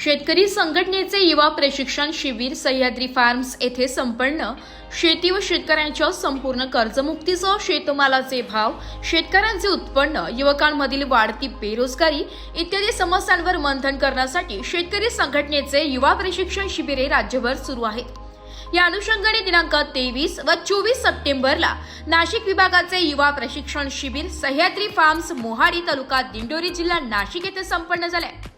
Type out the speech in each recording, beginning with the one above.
शेतकरी संघटनेचे युवा प्रशिक्षण शिबिर सह्याद्री फार्म्स येथे संपन्न. शेती व शेतकऱ्यांच्या संपूर्ण कर्जमुक्तीसह शेतमालाचे भाव शेतकऱ्यांचे उत्पन्न युवकांमधील वाढती बेरोजगारी इत्यादी समस्यांवर मंथन करण्यासाठी शेतकरी संघटनेचे युवा प्रशिक्षण शिबिरे राज्यभर सुरू आहेत. या अनुषंगाने दिनांक तेवीस व चोवीस सप्टेंबरला नाशिक विभागाचे युवा प्रशिक्षण शिबिर सह्याद्री फार्म्स मोहाडी तालुका दिंडोरी जिल्हा नाशिक येथे संपन्न झाले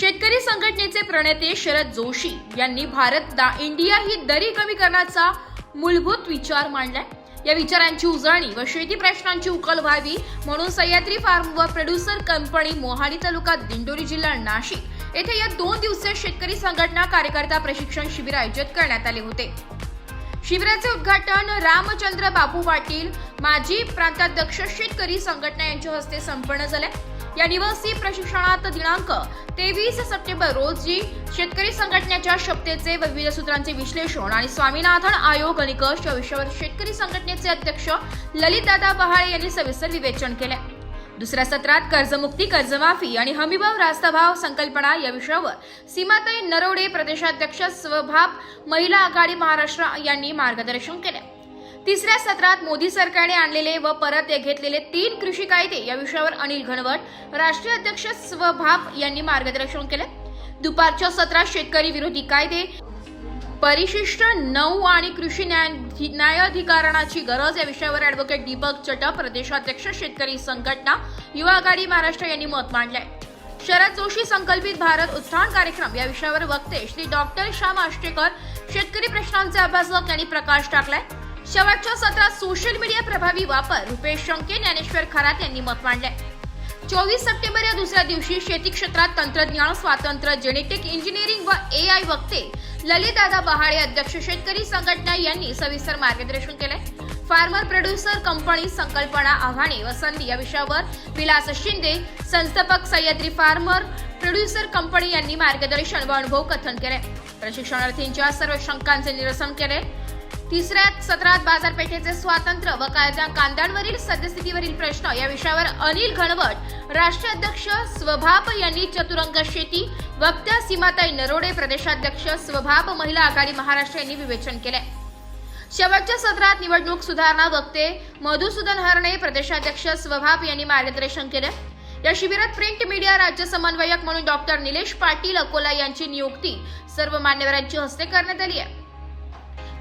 शेतकरी संघटनेचे प्रणेते शरद जोशी यांनी भारत दा इंडिया ही दरी कमी करण्याचा मूलभूत विचार मांडलाय. या विचारांची उजळणी व शेती प्रश्नांची उकल व्हावी म्हणून सह्याद्री फार्म व प्रोड्युसर कंपनी मोहाडी तालुका दिंडोरी जिल्हा नाशिक येथे या दोन दिवसीय शेतकरी संघटना कार्यकर्ता प्रशिक्षण शिबिर आयोजित करण्यात आले होते. शिबिराचे उद्घाटन रामचंद्र बापू पाटील माजी प्रांताध्यक्ष शेतकरी संघटना यांच्या हस्ते संपन्न झाले या निवासी प्रशिक्षणात दिनांक तेवीस सप्टेंबर रोजी शेतकरी संघटनेच्या क्षमतेचे व विविध सूत्रांचे विश्लेषण आणि स्वामीनाथन आयोग निकष या विषयावर शेतकरी संघटनेचे अध्यक्ष ललितदादा पहाळे यांनी सविस्तर विवेचन केले. दुसऱ्या सत्रात कर्जमुक्ती कर्जमाफी आणि हमीभाव रास्ताभाव संकल्पना या विषयावर सीमाताई नरवडे प्रदेशाध्यक्ष स्वभाव महिला आघाडी महाराष्ट्र यांनी मार्गदर्शन केले. तिसऱ्या सत्रात मोदी सरकारने आणलेले व परत घेतलेले तीन कृषी कायदे या विषयावर अनिल घनवट राष्ट्रीय अध्यक्ष स्वभाप यांनी मार्गदर्शन केले. दुपारच्या सत्रात शेतकरी विरोधी कायदे परिशिष्ट नऊ आणि कृषी न्याय न्यायाधिकरणाची गरज या विषयावर अॅडव्होकेट दीपक चटप प्रदेशाध्यक्ष शेतकरी संघटना युवा आघाडी महाराष्ट्र यांनी मत मांडलंय. शरद जोशी संकल्पित भारत उत्थान कार्यक्रम या विषयावर वक्ते श्री डॉक्टर श्याम आष्टेकर शेतकरी प्रश्नांचे अभ्यासक यांनी प्रकाश टाकलाय. शेवटच्या सत्रात सोशल मीडिया प्रभावी वापर रुपेश शंके ज्ञानेश्वर खरात यांनी मत मांडले चोवीस सप्टेंबर या दुसऱ्या दिवशी शेती क्षेत्रात तंत्रज्ञान स्वातंत्र्य जेनेटिक इंजिनिअरिंग व ए आय वक्ते ललितदादा बहाळे अध्यक्ष शेतकरी संघटना यांनी सविस्तर मार्गदर्शन केले फार्मर प्रोड्युसर कंपनी संकल्पना आव्हाने व संधी या विषयावर विलास शिंदे संस्थापक सह्याद्री फार्मर प्रोड्युसर कंपनी यांनी मार्गदर्शन व अनुभव कथन केले प्रशिक्षणार्थींच्या सर्व शंकांचे निरसन केले तिसऱ्या सत्रात बाजारपेठेचे स्वातंत्र्य व कायदा कांद्यांवरील सद्यस्थितीवरील प्रश्न या विषयावर अनिल घनवट राष्ट्रीय अध्यक्ष स्वभाप यांनी चतुरंग शेती वक्त्या सीमाताई नरोडे प्रदेशाध्यक्ष स्वभाप महिला आघाडी महाराष्ट्र यांनी विवेचन केले शेवटच्या सत्रात निवडणूक सुधारणा वक्ते मधुसूदन हरणे प्रदेशाध्यक्ष स्वभाप यांनी मार्गदर्शन केले. या शिबिरात प्रिंट मीडिया राज्य समन्वयक म्हणून डॉक्टर निलेश पाटील अकोला यांची नियुक्ती सर्व मान्यवरांच्या हस्ते करण्यात आली आहे.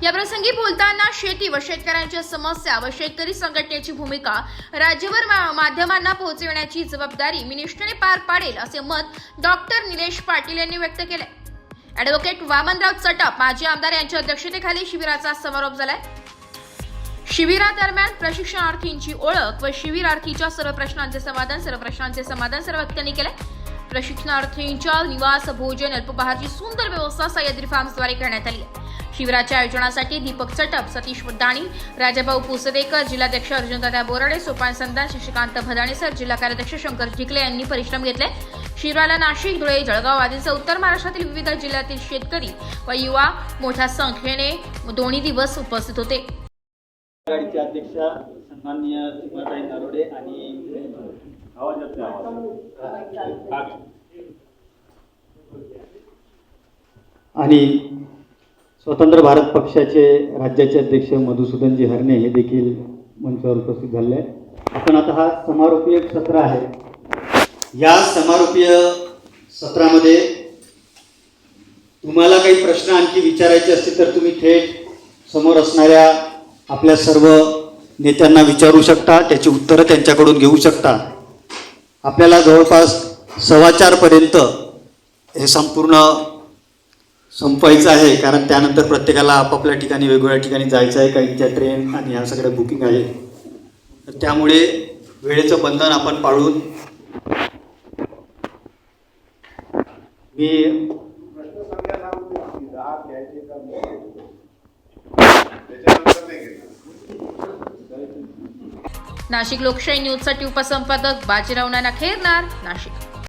याप्रसंगी बोलताना शेती व शेतकऱ्यांच्या समस्या व शेतकरी संघटनेची भूमिका राज्यभर माध्यमांना पोहोचविण्याची जबाबदारी मिनिस्टरने पार पाडेल असे मत डॉक्टर निलेश पाटील यांनी व्यक्त केले ॲडव्होकेट वामनराव चटप माजी आमदार यांच्या अध्यक्षतेखाली शिबिराचा समारोप झालाय. शिबिरादरम्यान प्रशिक्षणार्थींची ओळख व शिबिरार्थीच्या सर्व प्रश्नांचे समाधान सर्व प्रश्नांचे समाधान सर्व व्यक्तींनी केले प्रशिक्षणार्थींच्या निवास भोजन अल्पहाराची सुंदर व्यवस्था सह्याद्री फार्म्सद्वारे करण्यात आली आहे. शिबिराच्या आयोजनासाठी दीपक चटप सतीश दाणी राजाभाऊ पुसदेकर जिल्हाध्यक्ष अर्जुनदादा बोराडे सोपान संदान शशिकांत भदाणेसर जिल्हा कार्याध्यक्ष शंकर चिखले यांनी परिश्रम घेतले शिबिराला नाशिक धुळे जळगाव आदींसह उत्तर महाराष्ट्रातील विविध जिल्ह्यातील शेतकरी व युवा मोठ्या संख्येने दोन्ही दिवस उपस्थित होते आघाडीचे अध्यक्ष सन्माननीय सीमाताई नरोडे आणि आवाज येतोय आवाज. आणि स्वतंत्र भारत पक्षाचे राज्याचे अध्यक्ष मधुसूदनजी हरणे हे देखील मंचावर उपस्थित झाले आहेत. आपण आता हा समारोपीय सत्र आहे. या समारोपीय सत्रामध्ये तुम्हाला काही प्रश्न आणखी विचारायचे असतील तर तुम्ही थेट समोर असणाऱ्या आपल्या सर्व नेत्यांना विचारू शकता त्याची उत्तरं त्यांच्याकडून घेऊ शकता. आपल्याला जवळपास सव्वा चारपर्यंत हे संपूर्ण संपवायचं आहे कारण त्यानंतर प्रत्येकाला आपापल्या ठिकाणी वेगवेगळ्या ठिकाणी जायचं आहे काहींच्या ट्रेन आणि ह्या सगळ्या बुकिंग आहे. तर त्यामुळे वेळेचं बंधन आपण पाळून मी नाशिक लोकशाही न्यूजसाठी उपसंपादक बाजीराव नाना खेरनार नाशिक.